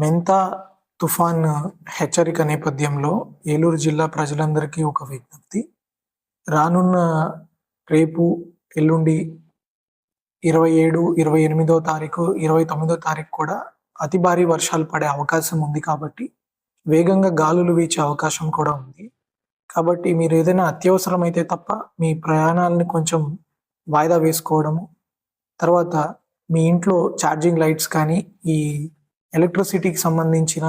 మెంతా తుఫాన్ హెచ్చరిక నేపథ్యంలో ఏలూరు జిల్లా ప్రజలందరికీ ఒక విజ్ఞప్తి. రానున్న రేపు ఎల్లుండి ఇరవై ఏడు ఇరవై ఎనిమిదో తారీఖు ఇరవై తొమ్మిదో తారీఖు కూడా అతి భారీ వర్షాలు పడే అవకాశం ఉంది కాబట్టి వేగంగా గాలులు వీచే అవకాశం కూడా ఉంది. కాబట్టి మీరు ఏదైనా అత్యవసరమైతే తప్ప మీ ప్రయాణాలని కొంచెం వాయిదా వేసుకోవడము తర్వాత మీ ఇంట్లో ఛార్జింగ్ లైట్స్ కానీ ఈ ఎలక్ట్రిసిటీకి సంబంధించిన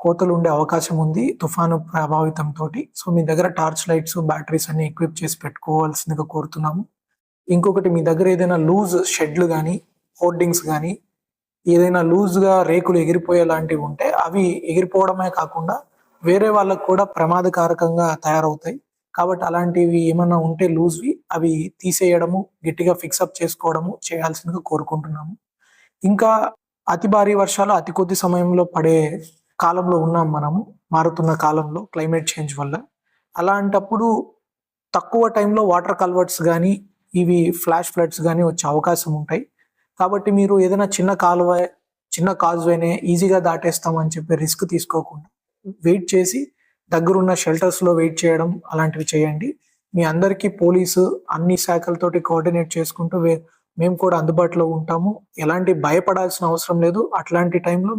కోతలు ఉండే అవకాశం ఉంది తుఫాను ప్రభావితంతో సో మీ దగ్గర టార్చ్ లైట్స్ బ్యాటరీస్ అన్ని ఎక్విప్ చేసి పెట్టుకోవాల్సిందిగా కోరుతున్నాము. ఇంకొకటి మీ దగ్గర ఏదైనా లూజ్ షెడ్లు కానీ హోర్డింగ్స్ కానీ ఏదైనా లూజ్గా రేకులు ఎగిరిపోయే లాంటివి ఉంటే అవి ఎగిరిపోవడమే కాకుండా వేరే వాళ్ళకు కూడా ప్రమాదకారకంగా తయారవుతాయి. కాబట్టి అలాంటివి ఏమైనా ఉంటే లూజ్వి అవి తీసేయడము గట్టిగా ఫిక్సప్ చేసుకోవడము చేయాల్సిందిగా కోరుకుంటున్నాము. ఇంకా అతి భారీ వర్షాలు అతి కొద్ది సమయంలో పడే కాలంలో ఉన్నాం మనము మారుతున్న కాలంలో క్లైమేట్ చేంజ్ వల్ల. అలాంటప్పుడు తక్కువ టైంలో వాటర్ కల్వర్ట్స్ కానీ ఇవి ఫ్లాష్ ఫ్లడ్స్ కానీ వచ్చే అవకాశం ఉంటాయి. కాబట్టి మీరు ఏదైనా చిన్న కాలువ చిన్న కాజ్వేనే ఈజీగా దాటేస్తామని చెప్పి రిస్క్ తీసుకోకుండా వెయిట్ చేసి దగ్గరున్న షెల్టర్స్లో వెయిట్ చేయడం అలాంటివి చేయండి. మీ అందరికీ పోలీసు అన్ని శాఖలతోటి కోఆర్డినేట్ చేసుకుంటూ మేము కూడా అందుబాటులో ఉంటాము. ఎలాంటి భయపడాల్సిన అవసరం లేదు. అట్లాంటి టైంలో